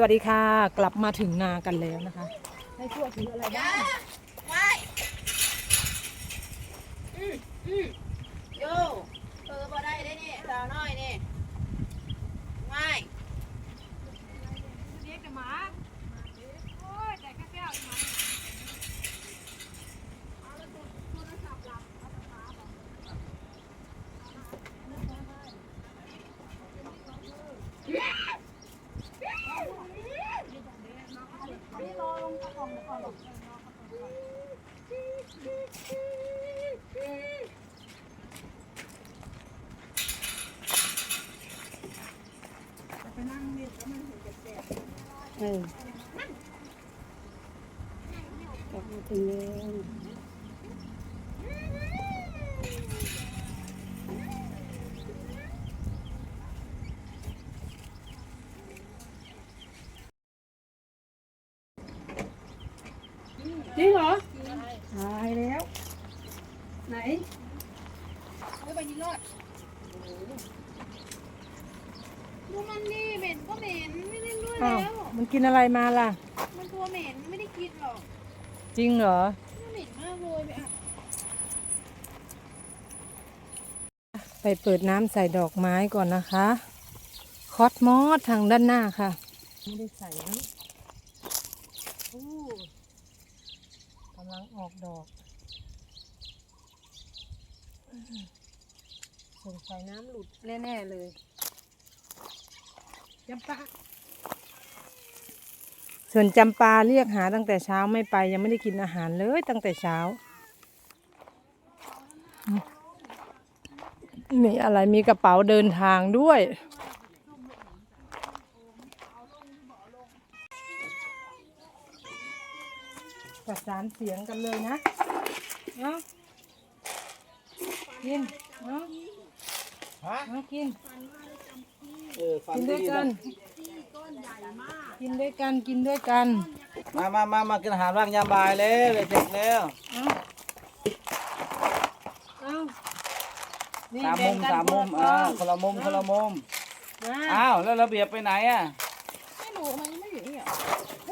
สวัสดีค่ะ กลับมาถึงนากันแล้วนะคะให้ช่วยถืออะไรบ้างไม่อืมอืมโยเออบ่ได้ได้นี่สาวน้อยนี่ไม่เรียกแต่หมาโอ้ยแต่แค่แก้วมา เออกลับมาถึงแล้วจริงเหรอตายแล้ว ไหนไม่ไปยิงรอดดูมันนี่เหม็นก็เหม็นไม่เล่นด้วย อ้าวแล้วมันกินอะไรมาล่ะ มันตัวเหม็นไม่ได้กินหรอกจริงเหรอ มันเหม็นมากเลยไปอะไปเปิดน้ำใส่ดอกไม้ก่อนนะคะ คอสมอสทางด้านหน้าค่ะ ไม่ได้ใส่นะอู้กำลังออกดอกอืมสงสัยน้ำหลุดแน่ ๆ เลยจำปา ส่วนจำปาเรียกหาตั้งแต่เช้าไม่ไป ยังไม่ได้กินอาหารเลยตั้งแต่เช้ามีอะไรมีกระเป๋าเดินทางด้วย ประสานเสียงกันเลยนะเอากินเอาฮะเอากิน เออฟันกินด้ดีวยกันะ น กินด้วยกันกินด้วยกัน มามามามากินอาหารว่างยามบ่ายแล้วเด็กๆแล้วเอาเอานี่สามแบ่มุงมกันสามมุมคนละอ่ากล่องคนละมุมคนละมุมมาอ้าวแล้วระเบียบไปไหนอะไม่รู้มันไม่อยู่นี่เหรอ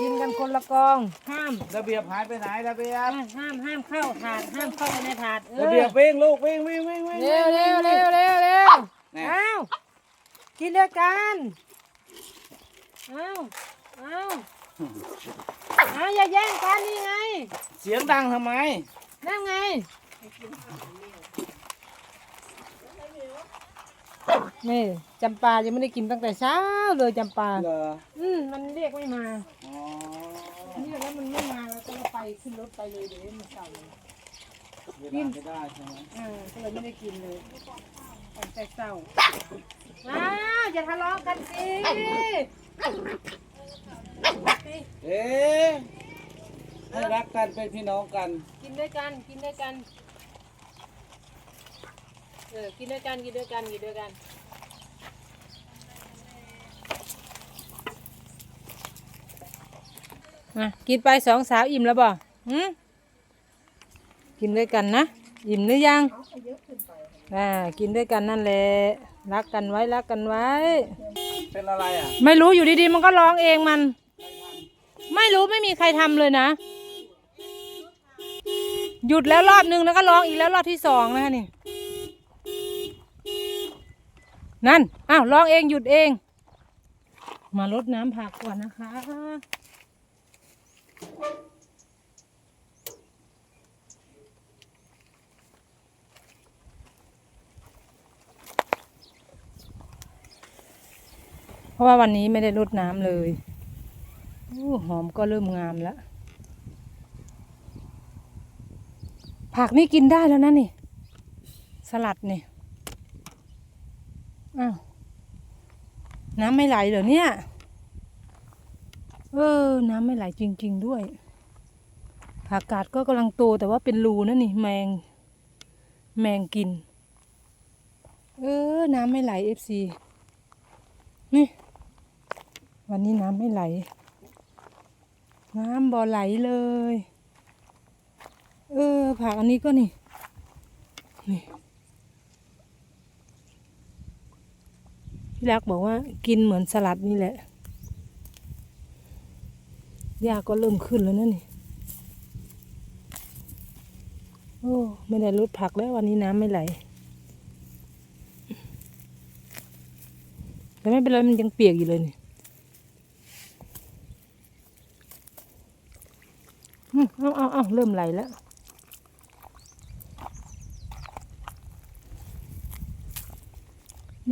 กินกันคนละกอง ห้ามระเบียบหายไปไหนระเบียบห้ามห้ามเข้าถาดห้ามเข้าไปในถาดเออระเบียบวิ่งลูกวิ่งวิ่งวิ่งวิ่งเร็วเร็วเร็วเร็วเร็วนี่เอากินด้วยกัน เอาเอาเอาอย่าแย่งกันนี่ไง เสียงดังทำไม นั่นไง นี่จำปายังไม่ได้กินตั้งแต่เช้าเลยจำปา เหรอ อืมมันเรียกไม่มาอ๋อ เรียกแล้วมันไม่มาแล้วก็ไปขึ้นรถไปเลยเดี๋ยวมันเก่าเลยเวลาไม่ได้ใช่ไหม อ่าก็เลยไม่ได้กินเลยตั้ง แต่เช้าอ้าวอย่าทะเลาะกันสิเอ๊ะให้รักกันเป็นพี่น้องกัน กินด้วยกันกินด้วยกันเออกินด้วยกันกินด้วยกันกินด้วยกันอะกินไปสองสาวอิ่มแล้วบ่หืมกินด้วยกันนะ อิ่มหรือยังอ่า กินด้วยกันนั่นแหละรักกันไว้รักกันไว้ เป็นอะไรอะไม่รู้อยู่ดีๆ มันก็ร้องเองมัน ไม่รู้ไม่มีใครทำเลยนะ หยุดแล้วรอบนึงแล้วก็ร้องอีกแล้วรอบที่สองนะคะนี่ นั่นอ้าวร้องเองหยุดเอง มาลดน้ำผักก่อนนะคะ ราะว่าวันนี้ไม่ได้รดน้ำเลยอหอมก็เริ่มงามแล้ว ผักนี่กินได้แล้วนะนี่ สลัดนี่ อ้าว น้ำไม่ไหลเหรอเนี่ย เออ น้ำไม่ไหลจริง ๆ ด้วย ผักกาดก็กำลังโตแต่ว่าเป็นรูนะนี่ แมง แมงกิน เออ น้ำไม่ไหลเอฟซีนี่ วันนี้น้ำไม่ไหล น้ำบ่อไหลเลย เออ ผักอันนี้ก็นี่ นี่พี่รักบอกว่ากินเหมือนสลัดนี่แหละหญ้าก็เริ่มขึ้นแล้วนะนี่ โอ้ ไม่ได้ลดผักแล้ววันนี้น้ำไม่ไหล แต่ไม่เป็นไรมันยังเปียกอยู่เลยนี่อืม เริ่มไหลแล้ว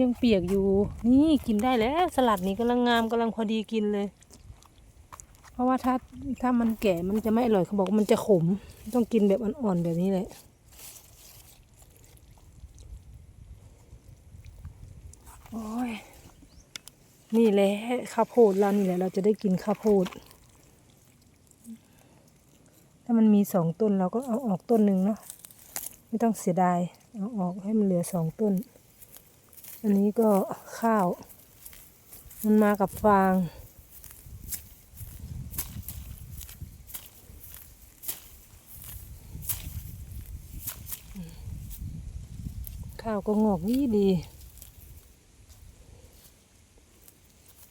ยังเปียกอยู่ นี่กินได้แล้ว สลัดนี้กำลังงามกำลังพอดีกินเลย เพราะว่าถ้าถ้ามันแก่มันจะไม่อร่อยเขาบอกมันจะขม ต้องกินแบบอ่อนๆแบบนี้แหละโอ้ยนี่แหละข้าวโพดเรานี่แหละเราจะได้กินข้าวโพด ถ้ามันมีสองต้นเราก็เอาออกต้นหนึ่งเนาะไม่ต้องเสียดายเอาออกให้มันเหลือสองต้น อันนี้ก็ข้าว มันมากับฟาง ข้าวก็งอกดีดี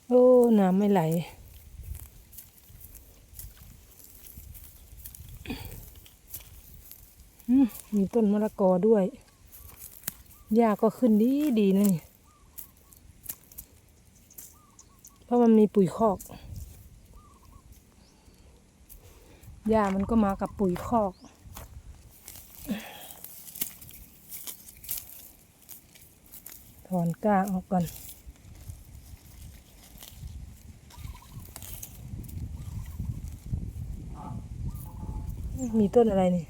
โอ้ น้ำไม่ไหล อื มีต้นมะละกอด้วย หญ้าก็ขึ้นดีดีนะนี่ เพราะมันมีปุ๋ยคอก หญ้ามันก็มากับปุ๋ยคอกถอนก้าออกก่อนมีต้นอะไรนี่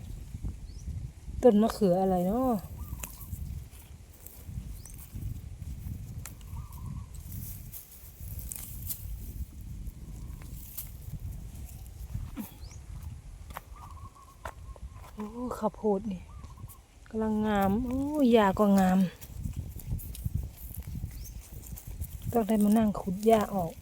ต้นมะเขืออะไรเนาะโอ้ข้าวโพดนี่กำลังงาม โอ้หญ้าก็งาม ต้องได้มานั่งขุดหญ้าออก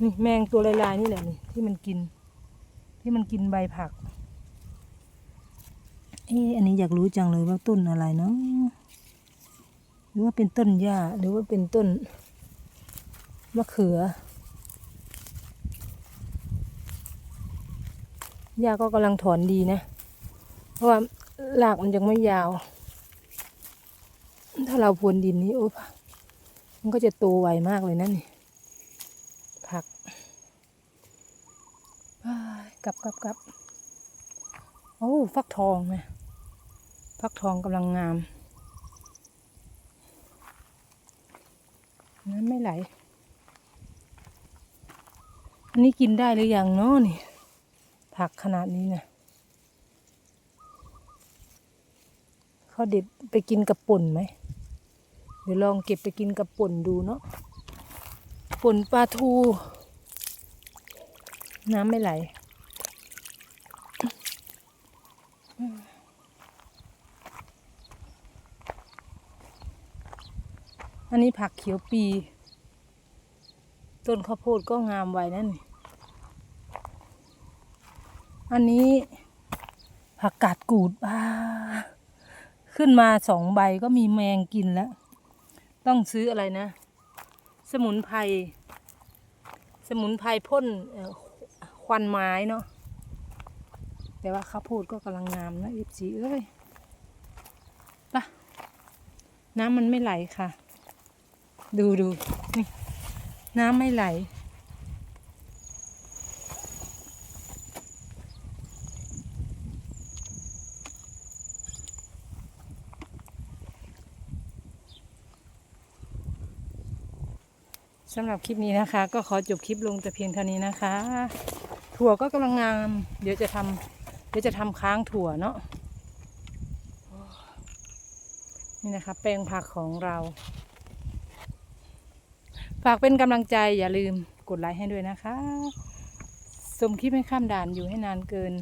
นี่แมงตัวลายๆนี่แหละนี่ที่มันกิน ที่มันกินใบผักเอ๊อันนี้อยากรู้จังเลยว่าต้นอะไรเนาะหรือว่าเป็นต้นหญ้าหรือว่าเป็นต้นมะเขือหญ้าก็กำลังถอนดีนะ เพราะว่ารากมันยังไม่ยาว ถ้าเราพรวนดินนี้โอ้มันก็จะโตไวมากเลยนะนี่ ผักอ้าย กลับกลับกลับโอ้ฟักทองนะฟักทองกำลังงาม น้ำไม่ไหล อันนี้กินได้หรือยังเนาะนี่ ผักขนาดนี้นะเขาเด็ดไปกินกับป่นไหม เดี๋ยวลองเก็บไปกินกับป่นดูเนาะป่นปลาทู น้ำไม่ไหล อันนี้ผักเขียวปี ต้นข้าวโพดก็งามไว้นั่นนี่อันนี้ผักกาดกูดบ้า ขึ้นมาสองใบก็มีแมงกินแล้ว ต้องซื้ออะไรนะ สมุนไพร สมุนไพรพ่นควันไม้เนาะ แต่ว่าข้าวโพดก็กำลังงามนะอีจีเอ้ยปะน้ำมันไม่ไหลค่ะ ดูดูนี่น้ำไม่ไหล สำหรับคลิปนี้นะคะ ก็ขอจบคลิปลงแต่เพียงเท่านี้นะคะ ถั่วก็กำลังงาม เดี๋ยวจะทำเดี๋ยวจะทำค้างถั่วเนาะนี่นะคะแปลงผักของเรา ฝากเป็นกำลังใจอย่าลืมกดไลค์ให้ด้วยนะคะชมคลิปให้ข้ามด่านอยู่ให้นานเกิน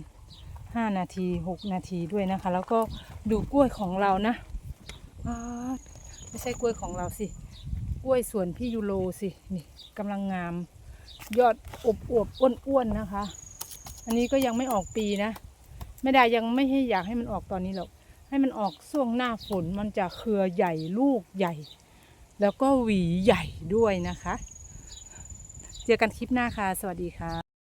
5 นาที 6 นาทีด้วยนะคะ แล้วก็ดูกล้วยของเรานะไม่ใช่กล้วยของเราสิ กล้วยสวนพี่ยูโรสินี่กำลังงาม ยอดอบอวบอ้วนๆนะคะ อันนี้ก็ยังไม่ออกปีนะ ไม่ได้ยังไม่ให้อยากให้มันออกตอนนี้หรอก ให้มันออกช่วงหน้าฝนมันจะเครือใหญ่ลูกใหญ่ แล้วก็หวีใหญ่ด้วยนะคะ เจอกันคลิปหน้าค่ะ สวัสดีค่ะ